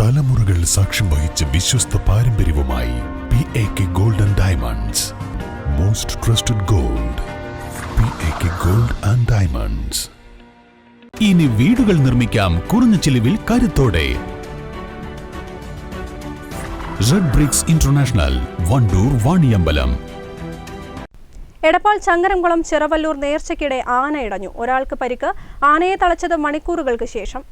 തലമുറകൾ സാക്ഷ്യം വഹിച്ച വിശ്വസ്ത പാരമ്പര്യവുമായി P A K golden diamonds most trusted gold P A K gold and diamonds ഇനി വീടുകൾ നിർമ്മിക്കാം കുറഞ്ഞ ചിലവിൽ കരുത്തോടെ. Red bricks international Wandoor Vaniyambalam Edappal Changaramkulam Cheravallur നേർച്ചയ്ക്കിടെ ആന ഇടഞ്ഞു. ഒരാൾക്ക് പരിക്ക് ആനയെ തളച്ചത് മണിക്കൂറുകൾക്ക് ശേഷം.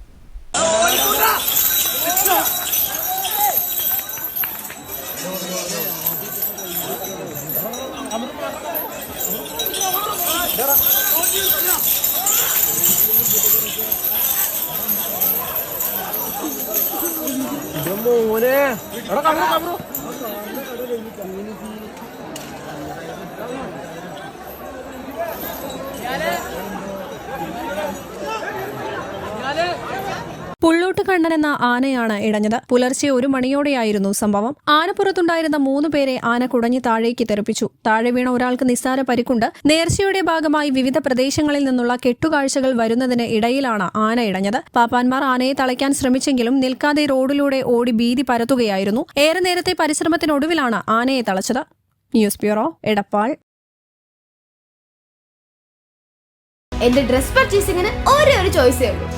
മോനെ? എടാ കമറു കമറു പുള്ളോട്ട് കണ്ണൻ എന്ന ആനയാണ് ഇടഞ്ഞത്. പുലർച്ചെ ഒരു മണിയോടെയായിരുന്നു സംഭവം. ആനപ്പുറത്തുണ്ടായിരുന്ന മൂന്ന് പേരെ ആന കുടഞ്ഞ് താഴേക്ക് തെറിപ്പിച്ചു. താഴെ വീണ ഒരാൾക്ക് നിസ്സാര പരിക്കുണ്ട്. നേർച്ചയുടെ ഭാഗമായി വിവിധ പ്രദേശങ്ങളിൽ നിന്നുള്ള കെട്ടുകാഴ്ചകൾ വരുന്നതിന് ഇടയിലാണ് ആന ഇടഞ്ഞത്. പാപ്പാൻമാർ ആനയെ തളയ്ക്കാൻ ശ്രമിച്ചെങ്കിലും നിൽക്കാതെ റോഡിലൂടെ ഓടി ഭീതി പരത്തുകയായിരുന്നു. ഏറെ നേരത്തെ പരിശ്രമത്തിനൊടുവിലാണ് ആനയെ തളച്ചത്. News bureau Edappal. എന്റെ ഡ്രസ് പർച്ചേസിംഗിന് ഒരേ ഒരു ചോയ്സേ ഉള്ളൂ.